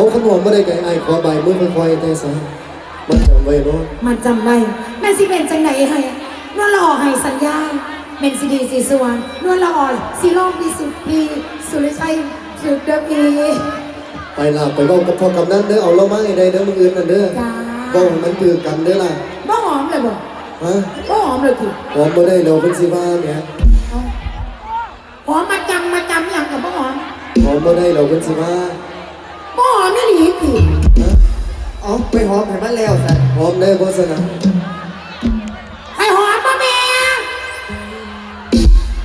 เอาขนมมาได้ไงไอ้ขอใบมือค่อยๆแต่ซะมันจำไว้เนาะมันจำได้แม่นสิเป็นจังไหนให้นวลละออให้สัญญาแม่นสิดีสีสวรรณนวลละออสิโลกดีสุดพีสุริชัยสุดเดพีไปลาไปเว้ากับพ่อกำนันเด้อเอาเรามาให้ได้เด้อมื้ออื่นนั่นเด้อจ้าเว้าให้มันคือกันเด้อล่ะบ่หอมเลยบ่ฮะบ่หอมเลยคือหอมบ่ได้เราเป็นสิว่าแหมหอมมาจำมาจำอย่างกับบ่หอมหอมบ่ได้เราเป็นสิว่า บ่หอมนี่หลีคือฮะเอาไปหอมให้มันแล้วสันหอมได้บ่สนะให้หอมบ่แม่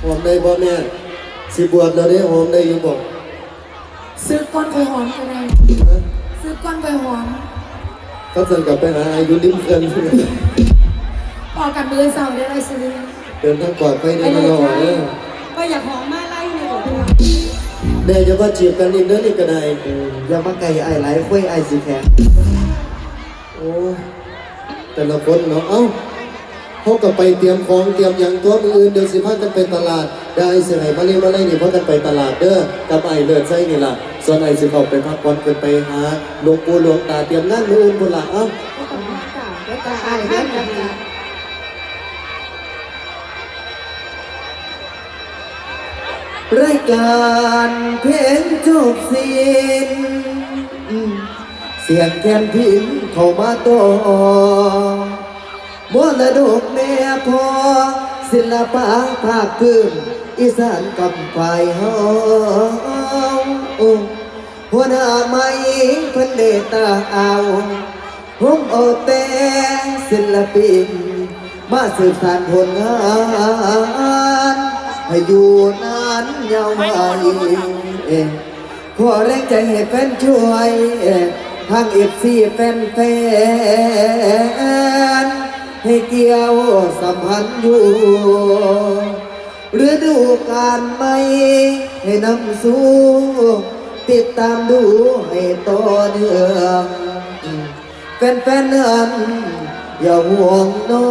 หอมได้บ่แม่สิบวชแล้วเด้หอมได้อยู่บ่ซื้อก้อนไปหอมก็ได้ฮะซื้อก้อนไปหอมก็สั่งกลับไปหาอายุริมเขื่อนพอกันมือเสาได้ไรซื้อเดินทางปลอดภัยได้ตลอดเด้อก็อยากหอมมาไล่เลยบ่ แม่จะว่าจีบกันอีกเด้อนี่ก็ได้อย่ามาไก่ไอ้ไหลคุยไอ้สีแข็งโอ้แต่ละคนเนาะเอ้าเขาก็ไปเตรียมของเตรียมอย่างตัวมืออื่นเดี๋ยวสิพากันไปตลาด ได้สิให้มาเรียมาไล่นี่พากันไปตลาดเด้อกับไอ้เลือดไส้นี่ล่ะส่วนไอ้สิเข้าไปพักผ่อนเกินไปหาหลวงปู่หลวงตาเตรียมงานมืออื่นพุ่นล่ะเอ้าตาอายเด้อกันจ้ะ รายการเพลงจบสิ้นเสียงแคนพินเข้ามาต่อมรดกแม่พ่อศิลปะภาคพื้นอีสานกำไฟเฮาหัวหน้าไม่พันเดตาเอาผมโอแต่ศิลปิน มาสืบสานผลงานให้อยู่นา นยาวไปเองขอแรงใจให้แฟนช่วยทางเอฟซีแฟนแฟนให้เกี่ยวสัมพันธ์อยู่ฤดูการใหม่ให้นำสู่ติดตามดูให้ต่อเนื่องแฟนๆนั้นอย่าห่วงน้อ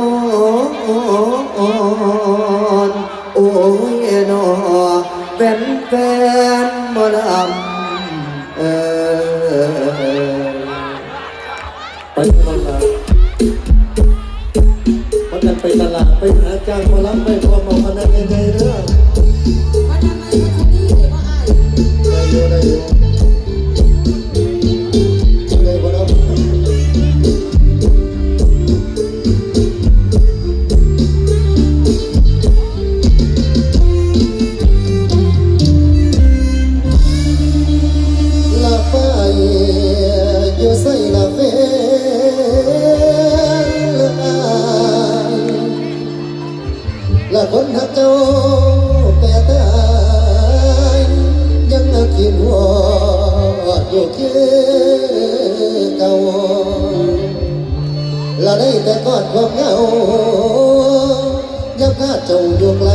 ง โอ้ยนอแฟนแฟนๆหมอลำเออไปตลาดพากันไปตลาดไปหาจ้างมารับไปพร้อมเอาพนักงานใจเรื่อง เก่าละได้แต่กอดความเหงายังพาเจ้าอยู่ไกล